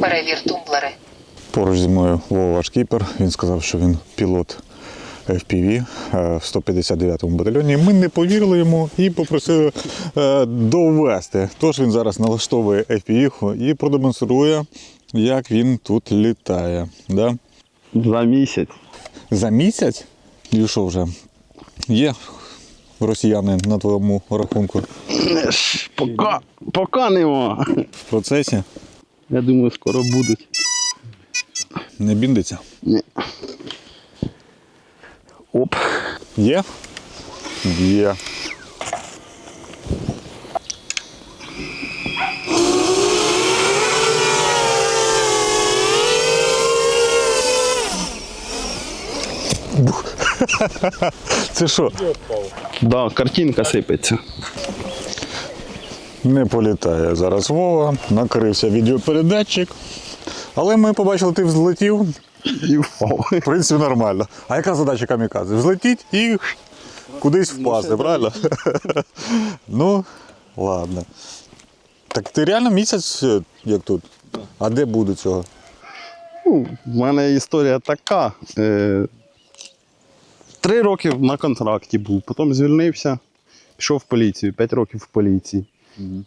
Перевір тумблери. Поруч зі мною Вова Шкіпер. Він сказав, що він пілот FPV е, в 159-му батальйоні. Ми не повірили йому і попросили е, довести. Тож він зараз налаштовує FPV і продемонструє, як він тут літає. Да? За місяць. За місяць? І що вже? Є росіяни на твоєму рахунку Пока, пока нема. в процесі? Я думаю, скоро будуть. Не біндиться? Ні. Оп. Є? Є. Це що? Да, картинка сипеться. Не політає зараз Вова, накрився відеопередатчик. Але ми побачили, ти взлетів. І впав. В принципі, нормально. А яка задача камікадзе? Взлетіть і кудись впасти, правильно? ну, ладно. Так ти реально місяць е, як тут? А де буде цього? Ну, в мене історія така. Три роки на контракті був, потім звільнився, пішов в поліцію, п'ять років в поліції.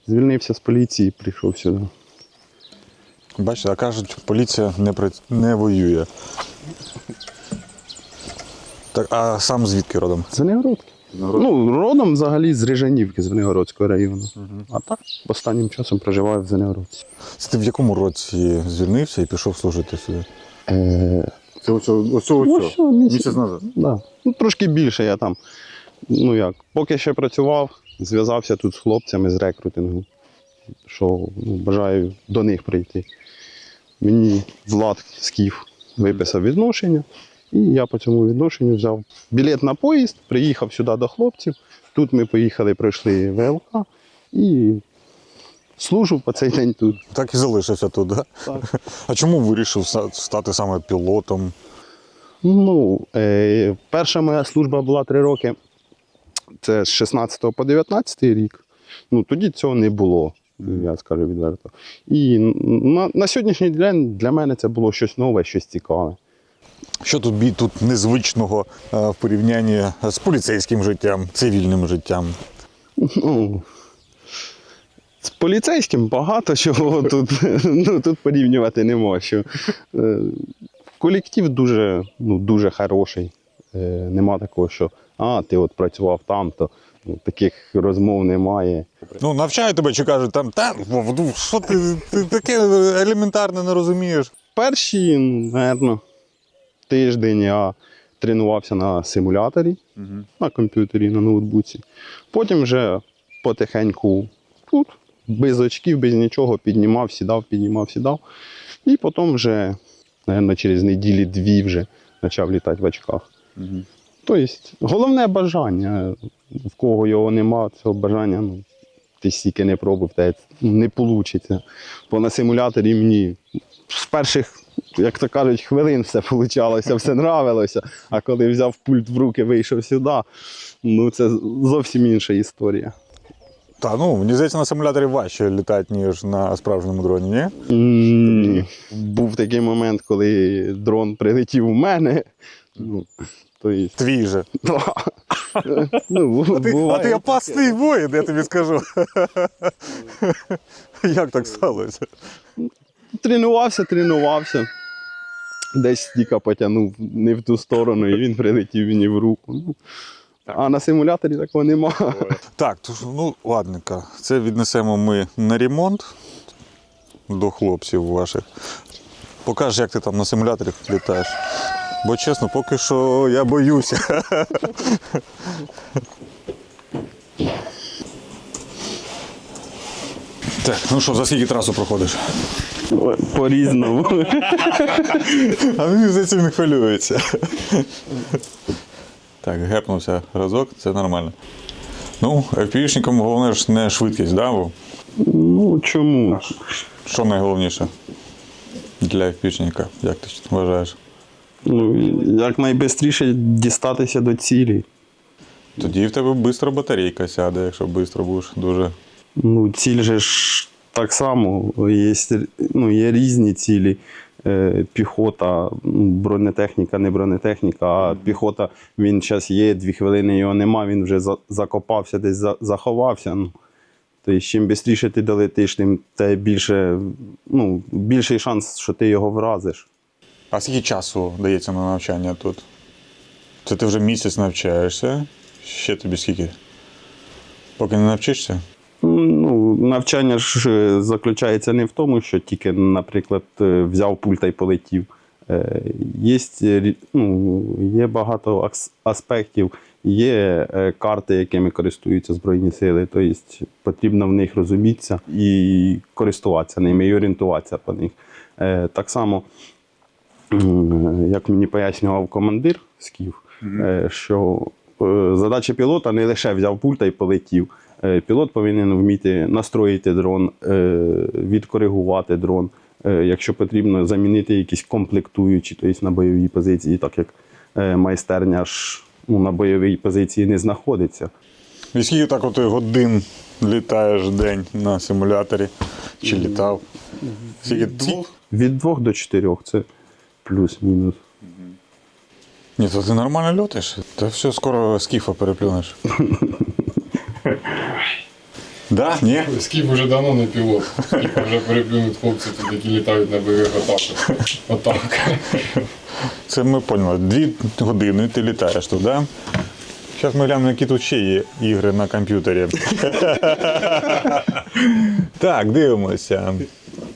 Звільнився з поліції, прийшов сюди. Бачите, а кажуть, поліція не, при... не воює. Так, а сам звідки родом? Звенигородки. Ну, родом взагалі з Рижанівки, з Звенигородського району. А так останнім часом проживаю в Звенигородці. Це ти в якому році звільнився і пішов служити сюди? Е, Це ось ось ось що, місяць, назад. Да. Ну, трошки більше я там. Ну як, поки ще працював, зв'язався тут з хлопцями з рекрутингу, що ну, бажаю до них прийти. Мені Влад Скіф виписав відношення, і я по цьому відношенню взяв білет на поїзд, приїхав сюди до хлопців. Тут ми поїхали, пройшли ВЛК і служу по цей день тут. Так і залишився тут, да? Так. А чому вирішив стати саме пілотом? Ну, е, перша моя служба була три роки. Це з 16 по 19 рік. Ну, тоді цього не було, я скажу відверто. І на, на сьогоднішній день для мене це було щось нове, щось цікаве. Що тут тут незвичного е, в порівнянні з поліцейським життям, цивільним життям? Ну, з поліцейським багато чого тут, ну, тут порівнювати не можу. Е, колектив дуже, ну, дуже хороший. Е, нема такого, що а, ти от працював там, то ну, таких розмов немає. Ну, навчають тебе чи кажуть, там, та, ну, що ти, ти таке елементарне не розумієш? Перші, напевно, тиждень я тренувався на симуляторі, на комп'ютері, на ноутбуці. Потім вже потихеньку тут, без очків, без нічого, піднімав, сідав, піднімав, сідав. І потім вже, напевно, через неділі дві вже почав літати в очках. Тобто, головне бажання. В кого його нема, цього бажання, ну, ти стільки не пробував, те не вийде. Бо на симуляторі мені з перших, як то кажуть, хвилин все получалося, все нравилося. А коли взяв пульт в руки, вийшов сюди, ну це зовсім інша історія. Та ну, мені здається, на симуляторі важче літати, ніж на справжньому дроні, ні? Ні. Був такий момент, коли дрон прилетів у мене. Ну, то є, Твій же. да. ну, А ти, а ти опасний воїн, я тобі скажу. Як так сталося? Тренувався, тренувався. Десь стіка потягнув не в ту сторону, і він прилетів мені в руку. Ну, а на симуляторі такого нема. Так, то ж, ну ладненько, це віднесемо ми на ремонт до хлопців ваших. Покажеш, як ти там на симуляторі літаєш. Бо чесно, поки що я боюся. Так, ну що, за скільки трасу проходиш? По-різному. А мені здається, він хвилюється. Так, гепнувся разок, це нормально. Ну, FPV-шникам головне ж не швидкість, да? Вов? Ну чому? Що найголовніше для FPV-шника, як ти вважаєш? Ну, як найшвидше дістатися до цілі. Тоді в тебе швидко батарейка сяде, якщо швидко будеш дуже Ну, ціль же ж так само. Є, ну, є різні цілі. Е, Піхота, бронетехніка, не бронетехніка, а піхота, він зараз є, дві хвилини його нема, він вже закопався, десь заховався. Ну. Тобто, чим швидше ти долетиш, тим те більше, ну, більший шанс, що ти його вразиш. А скільки часу дається на навчання тут? Це ти вже місяць навчаєшся. Ще тобі скільки? Поки не навчишся? Ну, навчання ж е, заключається не в тому, що тільки, наприклад, е, взяв пульта і полетів. Е, Є, ну, є багато аспектів, є карти, якими користуються Збройні сили, тобто потрібно в них розумітися і користуватися ними, і орієнтуватися по них. Так само, як мені пояснював командир Скіф, е, що задача пілота не лише взяв пульта і полетів. Е, Пілот повинен вміти настроїти дрон, е, відкоригувати дрон, е, якщо потрібно замінити якісь комплектуючі, тобто на бойовій позиції, так як майстерня ж ну, на бойовій позиції не знаходиться. І скільки так от годин літаєш в день на симуляторі? Чи літав? Скільки ці- Від двох до чотирьох це плюс-мінус. Ні, то ти нормально льотаєш. Та все, скоро скіфа переплюнеш. Да? Ні? Скіп уже давно не пілот. Скіп вже переплюнуть хлопці, тут, які літають на бойових атаках. Отак. Це ми поняли. Дві години ти літаєш тут, да? Зараз ми глянемо, які тут ще є ігри на комп'ютері. так, дивимося.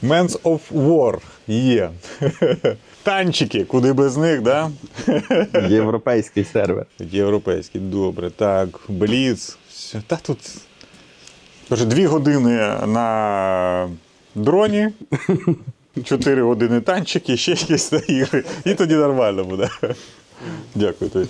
Men's of War є. Танчики, куди без них, да? Європейський сервер. Європейський, добре. Так, Бліц. Все. Та тут. Каже, дві години на дроні, чотири години танчики, ще якісь ігри. І тоді нормально буде. Дякую тобі.